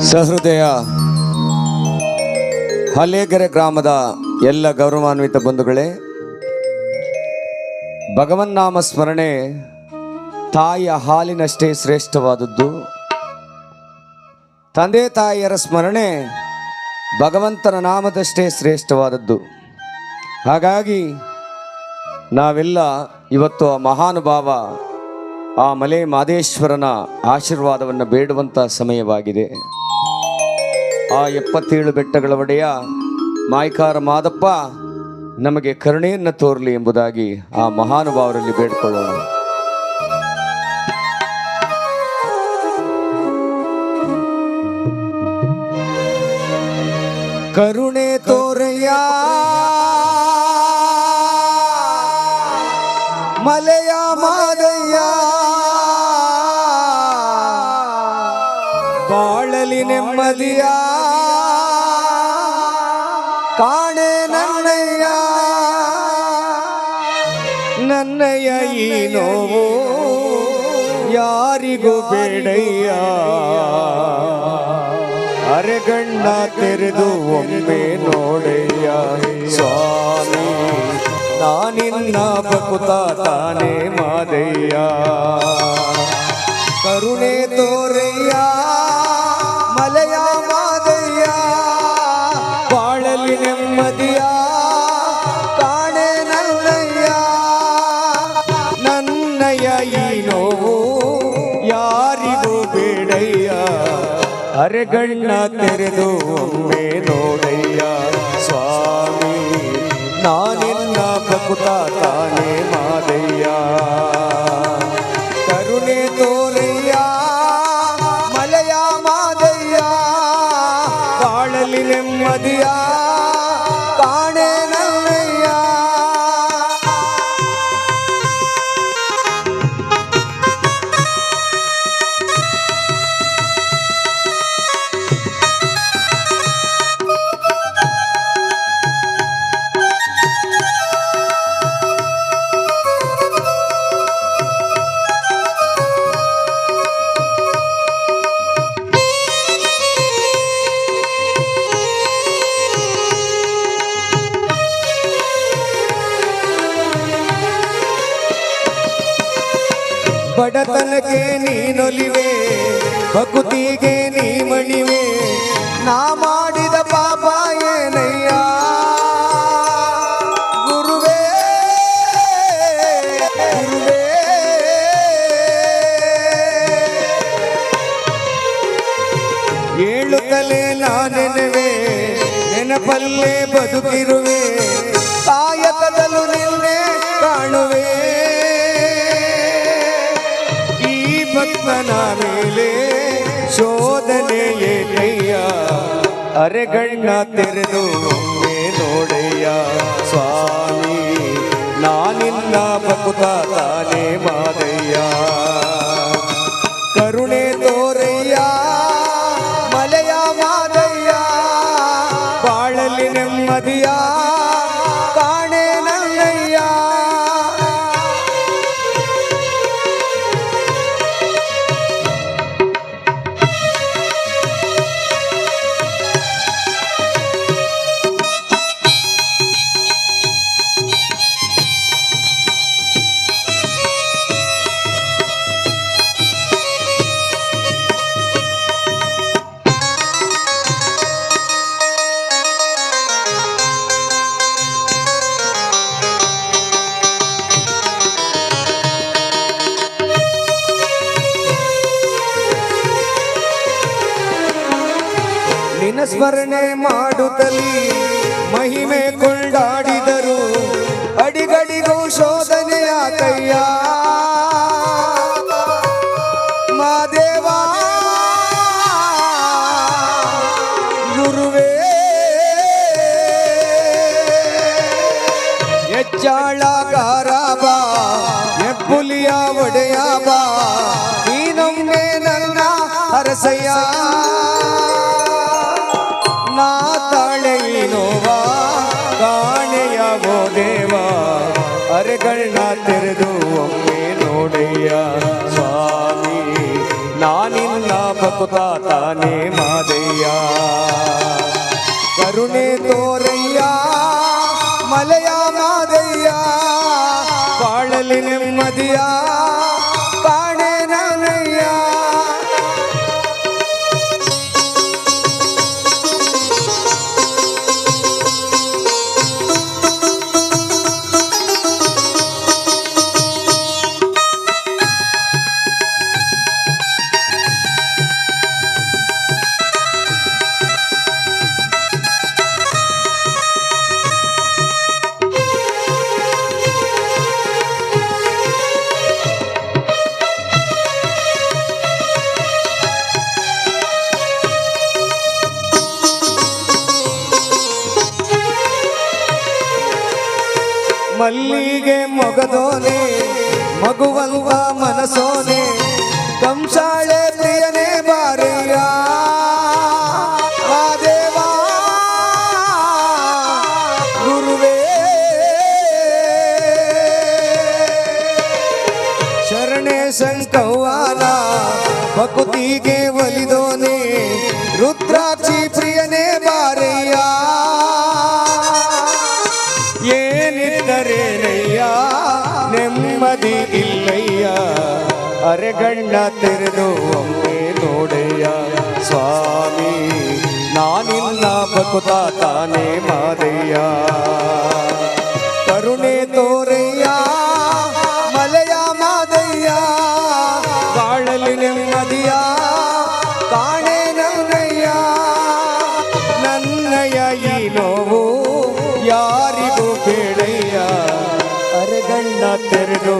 ಸಹೃದಯ ಹಲೇಗೆರೆ ಗ್ರಾಮದ ಎಲ್ಲ ಗೌರವಾನ್ವಿತ ಬಂಧುಗಳೇ, ಭಗವನ್ನಾಮ ಸ್ಮರಣೆ ತಾಯಿಯ ಹಾಲಿನಷ್ಟೇ ಶ್ರೇಷ್ಠವಾದದ್ದು. ತಂದೆ ತಾಯಿಯರ ಸ್ಮರಣೆ ಭಗವಂತನ ನಾಮದಷ್ಟೇ ಶ್ರೇಷ್ಠವಾದದ್ದು. ಹಾಗಾಗಿ ನಾವೆಲ್ಲ ಇವತ್ತು ಆ ಮಹಾನುಭಾವ, ಆ ಮಲೆ ಮಾದೇಶ್ವರನ ಆಶೀರ್ವಾದವನ್ನು ಬೇಡುವಂಥ ಸಮಯವಾಗಿದೆ. ಆ ಎಪ್ಪತ್ತೇಳು ಬೆಟ್ಟಗಳ ಒಡೆಯ ಮಾಯ್ಕಾರ ಮಾದಪ್ಪ ನಮಗೆ ಕರುಣೆಯನ್ನು ತೋರಲಿ ಎಂಬುದಾಗಿ ಆ ಮಹಾನುಭಾವರಲ್ಲಿ ಬೇಡ್ಕೊಳ್ಳೋಣ. ಕರುಣೆ ತೋರಯ್ಯ. ಬಾಳಲಿ ನೆಮ್ಮದಿಯ. ಕಾಣೆ ನನ್ನಯ್ಯ. ನನ್ನಯ್ಯ ಈ ನೋವು ಯಾರಿಗೂ ಬೇಡಯ್ಯ. ಅರೆಗಣ್ಣ ತೆರೆದು ಒಮ್ಮೆ ನೋಡಯ್ಯ. ಸ್ವಾಮಿ, ನಾನಿನ್ನ ಬಕುತ ತಾನೇ ಮಾದಯ್ಯ. ಕರುಣೆ ತೋರಯ್ಯ. ಮಲೆಯ ಮಾದಯ್ಯ ಬಾಳಲಿ ನೆಮ್ಮದಿಯ ಕಾಣೆ ನನ್ನಯ್ಯ. ನನ್ನಯ್ಯ ಈ ನೋವು ಯಾರಿಗೂ ಬೇಡಯ್ಯ. ಅರೆಗಣ್ಣ ತೆರೆದು ಒಮ್ಮೆ ನೋಡಯ್ಯ. ಸ್ವಾಮಿ, ನಾನಿನ್ನ ಬಕುತ ತಾನೇ ಬಡತನಕ್ಕೆ ನೀನೊಲಿವೆ, ಭಕುತಿಗೆ ನೀ ಮಣಿವೆ ನಾ ಮಾಡಿದ ಪಾಪ ಏನಯ್ಯ? ಗುರುವೇ ಗುರುವೇ. ಏಳು ತಲೆ ನೆನಪಲ್ಲೇ ಬದುಕಿರುವೆ. ಕಾಯಕದಲ್ಲೂ ನಿನ್ನೆ ಕಾಣುವೆ. ಭಕ್ತನ ಮೇಲೆ ಶೋಧನೆ ಏಕಯ್ಯ ಅರೆಗಣ್ಣ ತೆರೆದು ನೋಡಯ್ಯ ಸ್ವಾಮಿ ನಾನಿಲ್ಲ ಬಕುತ ತಾನೇ ಮಾದಯ್ಯ ಕರುಣೆ ನಿನ್ನ ಸ್ಮರಣೆ ಮಾಡುತ್ತಲಿ ಮಹಿಮೆ ಕೊಂಡಾಡಿದರು. ಅಡಿಗಡಿಗೂ ಶೋಧನೆಯ ಕೈಯ. ಮಾದೇವ ಗುರುವೇ. ಹೆಬ್ಬುಲಿಯ ಒಡೆಯ ಅರೆಗಣ್ಣ ತೆರೆದು ಒಮ್ಮೆ ನೋಡಯ್ಯ ಸ್ವಾಮಿ ನಾನಿನ್ನ ಭಕ್ತ, ತಾನೇ ಮಾದಯ್ಯ. ಕರುಣೆ ತೋರಯ್ಯ, ಮಲೆಯ ಮಾದಯ್ಯ, ಬಾಳಲಿ ನೆಮ್ಮದಿಯ ಮಲ್ಲಿಗೆ ಮೊಗದೋನೆ ಮಗುವಲ್ವ ಮನಸೋನೆ ಕಂಸಾಳೆ ಪ್ರಿಯನೇ ಬಾರಿಯ ಮಾದೇವಾ ಗುರುವೇ. ಶರಣೆ ಸಂಕವ್ವಾನ ಭಕುತಿಗೆ ಒಲಿದೋನೆ ರುದ್ರಾಕ್ಷಿ ನೆಮ್ಮದಿ ಇಲ್ಲಯ್ಯ. ಅರೆಗಣ್ಣ ತೆರೆದು ಒಮ್ಮೆ ನೋಡಯ್ಯ ಸ್ವಾಮಿ ನಾನಿನ್ನ ಬಕುತ ತಾನೇ ಮಾದಯ್ಯ. ಕರುಣೆ ತೋರಯ್ಯ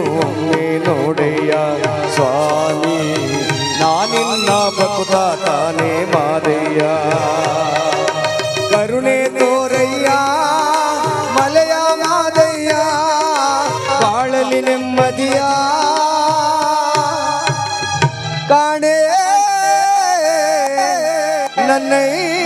ತೆರೆದು ಒಮ್ಮೆ ನೋಡಯ್ಯ ಸ್ವಾಮಿ ನಾನಿನ್ನ ಬಕುತ ತಾನೇ ಮಾದಯ್ಯ ಕರುಣೆ ತೋರಯ್ಯ ಮಲೆಯ ಮಾದಯ್ಯ ಬಾಳಲಿ ನೆಮ್ಮದಿಯ ಕಾಣೆ ನನ್ನಯ್ಯ